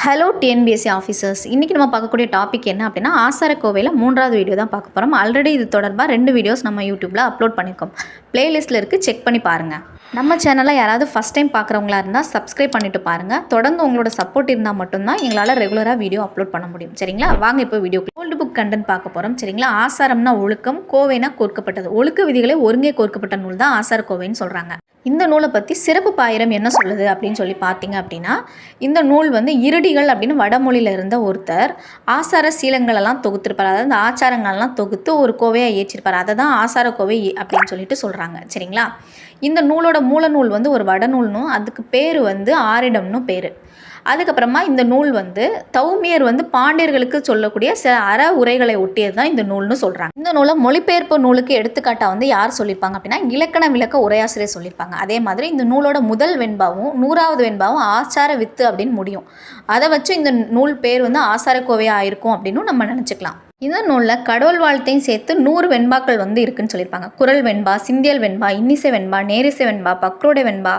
Hello TNPSC officers இன்றைக்கி நம்ம பார்க்கக்கூடிய டாபிக் என்ன அப்படின்னா ஆசாரக்கோவையில் மூன்றாவது வீடியோ தான் பார்க்க போகிறோம் ஆல்ரெடி இது தொடர்பாக ரெண்டு வீடியோஸ் நம்ம யூடியூப்பில் அப்லோட் பண்ணியிருக்கோம் பிளேலிஸ்ட்டில் இருக்குது செக் பண்ணி பாருங்கள் நம்ம சேனலை யாராவது ஃபஸ்ட் டைம் பார்க்குறவங்களா இருந்தால் சப்ஸ்கிரைப் பண்ணிட்டு பாருங்கள் தொடர்ந்து உங்களோட சப்போர்ட் இருந்தால் மட்டும்தான் எங்களால் ரெகுலராக வீடியோ அப்லோட் பண்ண முடியும். சரிங்களா? வாங்க இப்போ வீடியோ ஓல்டு புக் கண்டென்ட் பார்க்க போகிறோம் சரிங்களா? ஆசாரம்னா ஒழுக்கம் கோவைனா கோர்க்கப்பட்டது. ஒழுக்க விதிகளை ஒருங்கே கோர்க்கப்பட்ட நூல் தான் ஆசார கோவைன்னு சொல்கிறாங்க இந்த நூலை பற்றி சிறப்பு பாயிரம் என்ன சொல்லுது அப்படின்னு சொல்லி பார்த்தீங்க அப்படின்னா இந்த நூல் வந்து இருடிகள் அப்படின்னு வடமொழியில் இருந்த ஒருத்தர் ஆசார சீலங்களெல்லாம் தொகுத்திருப்பார். அதாவது இந்த ஆச்சாரங்கள்லாம் தொகுத்து ஒரு கோவையாக ஏற்றிருப்பார் அதை தான் ஆசார கோவை அப்படின்னு சொல்லிட்டு சொல்கிறாங்க சரிங்களா? இந்த நூலோட மூல நூல் வந்து ஒரு வடநூல்னும் அதுக்கு பேர் வந்து ஆரிடம்னு பேர். அதுக்கப்புறமா இந்த நூல் வந்து தௌமியர் வந்து பாண்டியர்களுக்கு சொல்லக்கூடிய சில அற உரைகளை ஒட்டியது தான் இந்த நூல்னு சொல்கிறாங்க இந்த நூலை மொழிபெயர்ப்பு நூலுக்கு எடுத்துக்காட்டாக வந்து யார் சொல்லியிருப்பாங்க அப்படின்னா இலக்கண விளக்க உரையாசிரியர் சொல்லியிருப்பாங்க அதே மாதிரி இந்த நூலோட முதல் வெண்பாவும் நூறாவது வெண்பாவும் ஆச்சார வித்து அப்படின்னு முடியும். அதை வச்சு இந்த நூல் பேர் வந்து ஆசாரக்கோவையாக இருக்கும் அப்படின்னு நம்ம நினச்சிக்கலாம். இந்த நூலில் கடவுள் வாழ்த்தையும் சேர்த்து நூறு வெண்பாக்கள் வந்து இருக்குன்னு சொல்லியிருப்பாங்க. குரல் வெண்பா சிந்தியல் வெண்பா இன்னிசை வெண்பா நேரிசை வெண்பா பக்ரோடை வெண்பா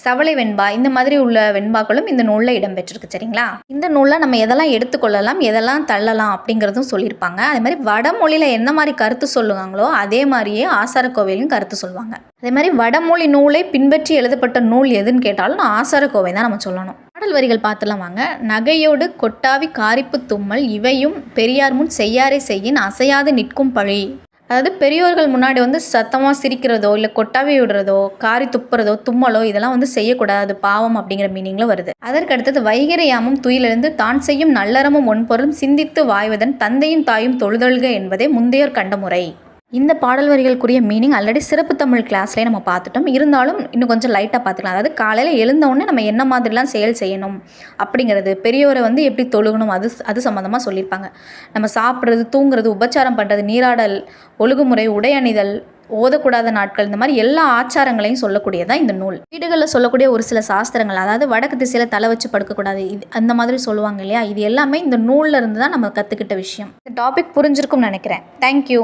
சவளை வெண்பா இந்த மாதிரி உள்ள வெண்பாக்களும் இந்த நூலில் இடம்பெற்றிருக்கு சரிங்களா? இந்த நூலில் நம்ம எதெல்லாம் எடுத்துக்கொள்ளலாம் எதெல்லாம் தள்ளலாம் அப்படிங்கிறதும் சொல்லியிருப்பாங்க. அதே மாதிரி வடமொழியில் என்ன மாதிரி கருத்து சொல்லுவாங்களோ அதே மாதிரியே ஆசாரக்கோவையிலும் கருத்து சொல்லுவாங்க. அதே மாதிரி வடமொழி நூலை பின்பற்றி எழுதப்பட்ட நூல் எதுன்னு கேட்டாலும் ஆசார கோவை தான் நம்ம சொல்லணும். பாடல் வரிகள் பார்த்துலாம் வாங்க. நகையோடு கொட்டாவி காரிப்பு தும்மல் இவையும் பெரியார் முன் செய்யாரை செய்யின் அசையாது நிற்கும் பழி. அதாவது பெரியோர்கள் முன்னாடி வந்து சத்தமாக சிரிக்கிறதோ இல்லை கொட்டாவி விடுறதோ காரி துப்புறதோ தும்மலோ இதெல்லாம் வந்து செய்யக்கூடாது. பாவம் அப்படிங்கிற மீனிங்கில் வருது. அதற்கு அடுத்தது வைகரையாமும் துயிலிருந்து தான் செய்யும் நல்லறமும் ஒன்பொருளும் சிந்தித்து வாய்வதன் தந்தையும் தாயும் தொழுதொழுக என்பதே முந்தையோர் கண்ட முறை. இந்த பாடல் வரிகளுக்குரிய மீனிங் ஆல்ரெடி சிறப்பு தமிழ் கிளாஸ்லேயே நம்ம பார்த்துட்டோம். இருந்தாலும் இன்னும் கொஞ்சம் லைட்டாக பார்த்துக்கலாம். அதாவது காலையில் எழுந்தவுடனே நம்ம என்ன மாதிரிலாம் செயல் செய்யணும் அப்படிங்கிறது பெரியோரை வந்து எப்படி தொழுகணும் அது அது சம்மந்தமாக சொல்லியிருப்பாங்க. நம்ம சாப்பிட்றது தூங்குறது உபச்சாரம் பண்ணுறது நீராடல் ஒழுங்குமுறை உடை அணிதல் ஓதக்கூடாத நாட்கள் இந்த மாதிரி எல்லா ஆச்சாரங்களையும் சொல்லக்கூடியதான் இந்த நூல். வீடுகளில் சொல்லக்கூடிய ஒரு சில சாஸ்திரங்கள் அதாவது வடக்கு திசையில் தலை வச்சு படுக்கக்கூடாது இது அந்த மாதிரி சொல்லுவாங்க இல்லையா? இது எல்லாமே இந்த நூலில் இருந்து தான் நம்ம கற்றுக்கிட்ட விஷயம். இந்த டாபிக் புரிஞ்சிருக்கும்னு நினைக்கிறேன். தேங்க்யூ